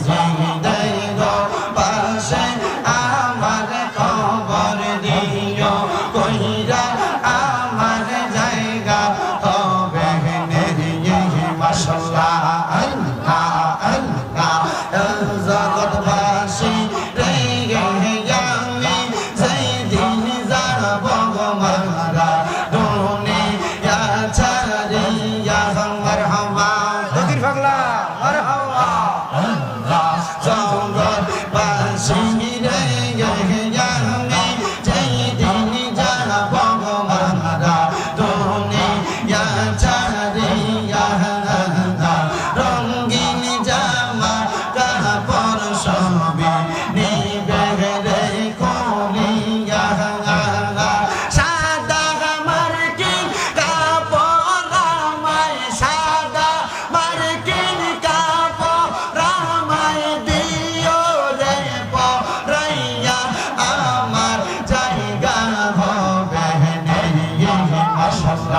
সুন্দর গো পাশে আমার খবর দিও কইরা আমার জায়গা তবে নেই মাসাল্লাহ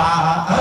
a,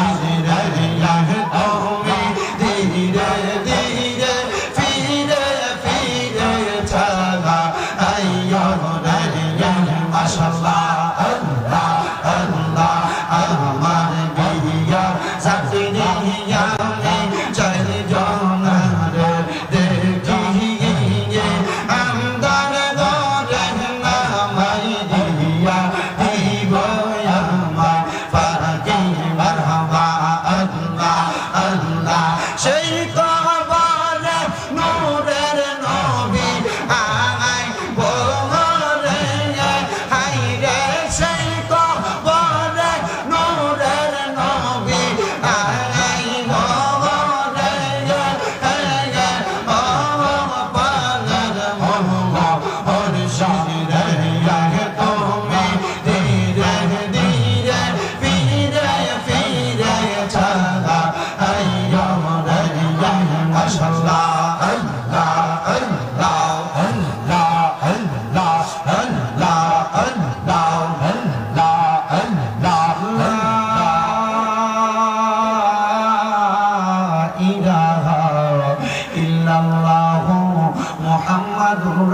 Şahine ilahi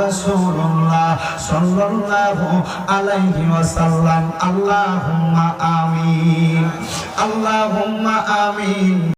রাসূলুল্লাহ সাল্লাল্লাহু আলাইহি ওয়াসাল্লাম। আমিন। আমিন।